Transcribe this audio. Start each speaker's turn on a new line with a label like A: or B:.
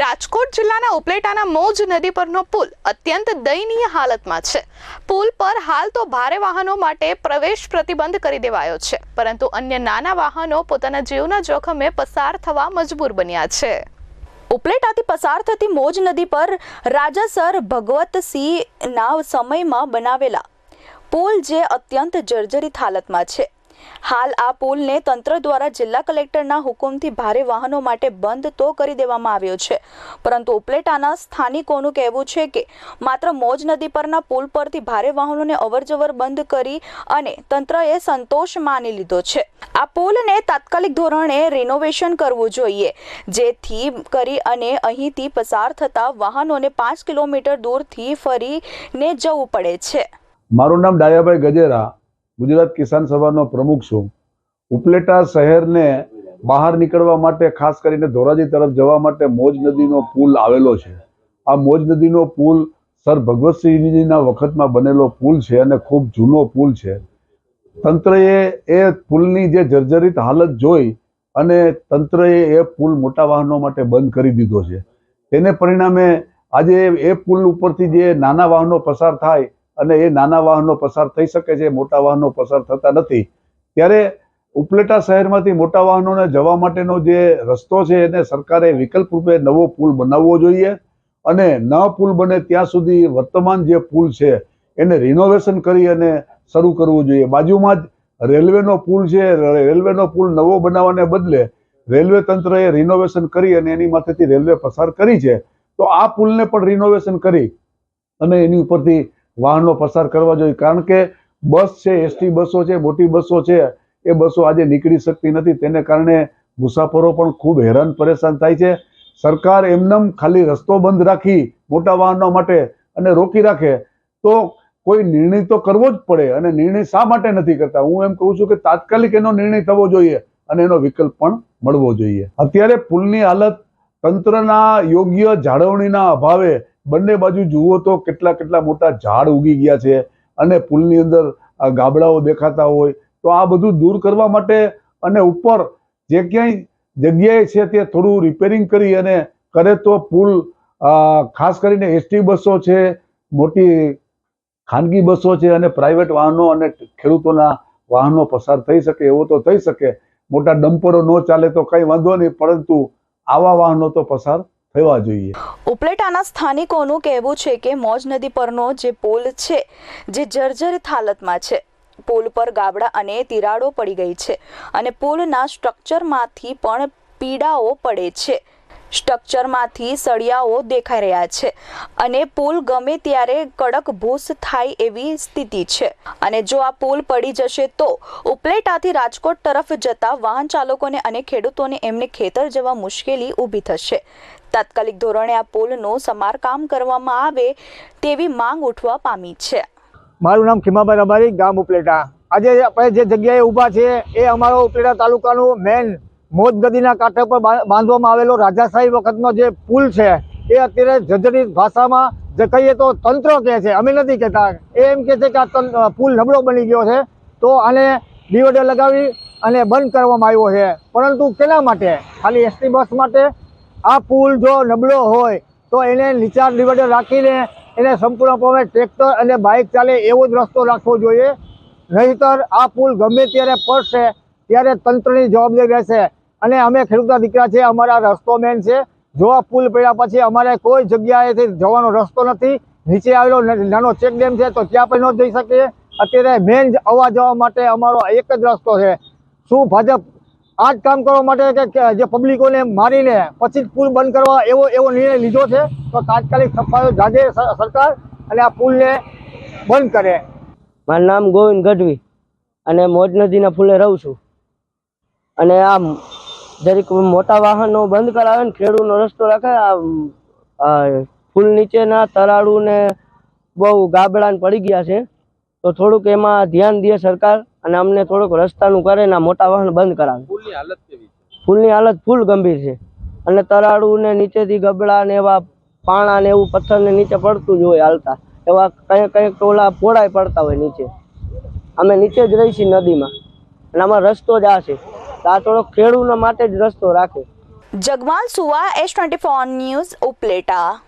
A: રાજકોટ જિલ્લાના ઉપલેટાના મોજ નદી પરનો પુલ અત્યંત દયનીય હાલતમાં છે. પુલ પર હાલ તો ભારે વાહનો માટે પ્રવેશ પ્રતિબંધ કરી દેવાયો છે, પરંતુ અન્ય નાના વાહનો પોતાના જીવના જોખમે પસાર થવા મજબૂર બન્યા છે. ઉપલેટાથી પસાર થતી મોજ નદી પર રાજાસર ભગવતસિંહના સમયમાં બનાવેલા પુલ જે અત્યંત જર્જરિત હાલતમાં છે. હાલ આ પુલને તંત્ર દ્વારા જિલ્લા કલેક્ટરના હુકુમથી ભારે વાહનો માટે બંધ તો કરી દેવામાં આવ્યો છે. પરંતુ ઉપલેટાના સ્થાનિકોનું કહેવું છે કે માત્ર મોજ નદી પરના પુલ પરથી ભારે વાહનોને અવરજવર બંધ કરી અને તંત્રએ સંતોષ માની લીધો છે. આ પુલને તાત્કાલિક ધોરણે રિનોવેશન કરવું જોઈએ, જેથી કરી અને અહીંથી પસાર થતા વાહનોને પાંચ કિલોમીટર દૂરથી ફરીને જવું પડે છે.
B: મારું નામ ડાયાભાઈ ગજેરા ગુજરાત કિસાન સભાનો પ્રમુખ છું. ઉપલેટા શહેરને બહાર નીકળવા માટે, ખાસ કરીને ધોરાજી તરફ જવા માટે મોજ નદીનો પુલ આવેલો છે. આ મોજ નદીનો પુલ સર ભગવતસિંહજીના વખતમાં બનેલો પુલ છે અને ખૂબ જૂનો પુલ છે. તંત્રએ એ પુલની જે જર્જરિત હાલત જોઈ અને તંત્રએ એ પુલ મોટા વાહનો માટે બંધ કરી દીધો છે. તેને પરિણામે આજે એ પુલ ઉપરથી જે નાના વાહનો પસાર થાય અને એ નાના વાહનો પસાર થઈ શકે છે, મોટા વાહનો પસાર થતા નથી. ત્યારે ઉપલેટા શહેરમાંથી મોટા વાહનોને જવા માટેનો જે રસ્તો છે, એને સરકારે વિકલ્પ રૂપે નવો પુલ બનાવવો જોઈએ અને ન પુલ બને ત્યાં સુધી વર્તમાન જે પુલ છે, એને રિનોવેશન કરી અને શરૂ કરવું જોઈએ. બાજુમાં જ રેલવેનો પુલ છે, રેલવેનો પુલ નવો બનાવવાને બદલે રેલવે તંત્રએ રિનોવેશન કરી અને એની માથેથી રેલવે પસાર કરી છે. તો આ પુલને પણ રિનોવેશન કરી અને એની ઉપરથી વાહનો પસાર કરવા જોઈએ. કારણ કે બસ છે, એસટી બસો છે, મોટી બસો છે, એ બસો આજે નીકળી શકતી નથી. તેને કારણે મુસાફરો પણ ખૂબ હેરાન પરેશાન થાય છે. સરકાર એમનેમ ખાલી રસ્તો બંધ રાખી મોટા વાહનો માટે અને રોકી રાખે. તો કોઈ નિર્ણય તો કરવો જ પડે અને નિર્ણય શા માટે નથી કરતા? હું એમ કહું છું કે તાત્કાલિક એનો નિર્ણય થવો જોઈએ અને એનો વિકલ્પ પણ મળવો જોઈએ. અત્યારે પુલની હાલત તંત્રના યોગ્ય જાળવણીના અભાવે બંને બાજુ જુઓ તો કેટલા કેટલા મોટા ઝાડ ઉગી ગયા છે અને પુલની અંદર ગાબડાઓ દેખાતા હોય તો આ બધું દૂર કરવા માટે અને ઉપર જે ક્યાંય જગ્યાએ છે તે થોડું રિપેરિંગ કરી અને કરે તો પુલ ખાસ કરીને એસટી બસો છે, મોટી ખાનગી બસો છે અને પ્રાઇવેટ વાહનો અને ખેડૂતોના વાહનો પસાર થઈ શકે એવો તો થઈ શકે. મોટા ડમ્પરો ન ચાલે તો કંઈ વાંધો નહીં, પરંતુ આવા વાહનો તો પસાર થવા જોઈએ.
A: ઉપલેટાના સ્થાનિકોનું કહેવું છે કે મોજ નદી પરનો જે પુલ છે, જે જર્જરિત હાલતમાં છે, પુલ પર ગાબડા અને તિરાડો પડી ગઈ છે અને પુલના સ્ટ્રક્ચરમાંથી પણ પીડાઓ પડે છે. સ્ટ્રક્ચરમાંથી સળિયાઓ દેખાઈ રહ્યા છે અને પુલ ગમે ત્યારે કડક ભૂસ થાય એવી સ્થિતિ છે. અને જો આ પુલ પડી જશે તો ઉપલેટાથી રાજકોટ તરફ જતા વાહન ચાલકોને અને ખેડૂતોને એમને ખેતર જવા મુશ્કેલી ઊભી થશે. તાત્કાલિક ધોરણે આ પુલનું સમારકામ કરવામાં આવે તેવી માંગ ઉઠવા પામી છે.
C: મારું નામ ખીમાભાઈ રબારી, ગામ ઉપલેટા. આજે આપણે જે જગ્યાએ ઊભા છે એ અમારો ઉપલેટા તાલુકાનું મેન મોજ નદીના કાંઠે પર બાંધવામાં આવેલો રાજાશાહી વખતનો જે પુલ છે, એ અત્યારે જર્જરિત ભાષામાં જે કહીએ તો તંત્ર કહે છે. અમે નથી કહેતા. એ એમ કહે છે કે આ પુલ નબળો બની ગયો છે, તો આને ડિવાઈડર લગાવી અને બંધ કરવામાં આવ્યો છે. પરંતુ કેના માટે? ખાલી એસટી બસ માટે આ પુલ જો નબળો હોય તો એને નીચા ડિવાઈડર રાખીને એને સંપૂર્ણપણે ટ્રેક્ટર અને બાઇક ચાલે એવો જ રસ્તો રાખવો જોઈએ. નહીતર આ પુલ ગમે ત્યારે પડશે ત્યારે તંત્રની જવાબદારી રહેશે. અને અમે ખેડૂતના દીકરા છે, અમારા રસ્તો મેન છે. જો આ પુલ પડ્યા પછી અમારે કોઈ જગ્યાએથી જવાનો રસ્તો નથી. નીચે આવેલો નાનો ચેક ડેમ છે તો ત્યાં પણ ન જઈ શકીએ. અત્યારે મેન આવવા જવા માટે અમારો એક જ રસ્તો છે. શું ભાજપ આ જ કામ કરવા માટે કે- જે પબ્લિકોને મારીને પછી પુલ બંધ કરવા એવો એવો નિર્ણય લીધો છે, તો તાત્કાલિક સફાયો જાગે સરકાર અને આ પુલને બંધ કરે.
D: મારું નામ ગોવિંદ ગઢવી અને મોજ નદીના ફૂલે રહું છું. અને આ જરીક મોટા વાહનો બંધ કરાવે ને ખેડૂતનો રસ્તો રાખે આ ફૂલ પુલ નીચેના તરાડું ને બહુ ગાબડા પડી ગયા છે. તો થોડુંક એમાં ધ્યાન દે સરકાર. અને અમને થોડુંક રસ્તાનું કરે ને મોટા વાહન બંધ કરાવે.
E: પુલની હાલત કેવી
D: પુલની હાલત ફૂલ ગંભીર છે. અને તરાડું ને નીચેથી ગબડા ને એવા પાણા ને એવું પથ્થર ને નીચે પડતું જ હોય હાલતા. એવા કંઈક કંઈક ટોળા પોળાય પડતા હોય નીચે. અમે નીચે જ રહી છીએ નદીમાં. અને આમાં રસ્તો જ આ છે. તો આ થોડોક ખેડૂતના માટે જ રસ્તો રાખે.
A: Jagmal Suva S twenty four news Upleta.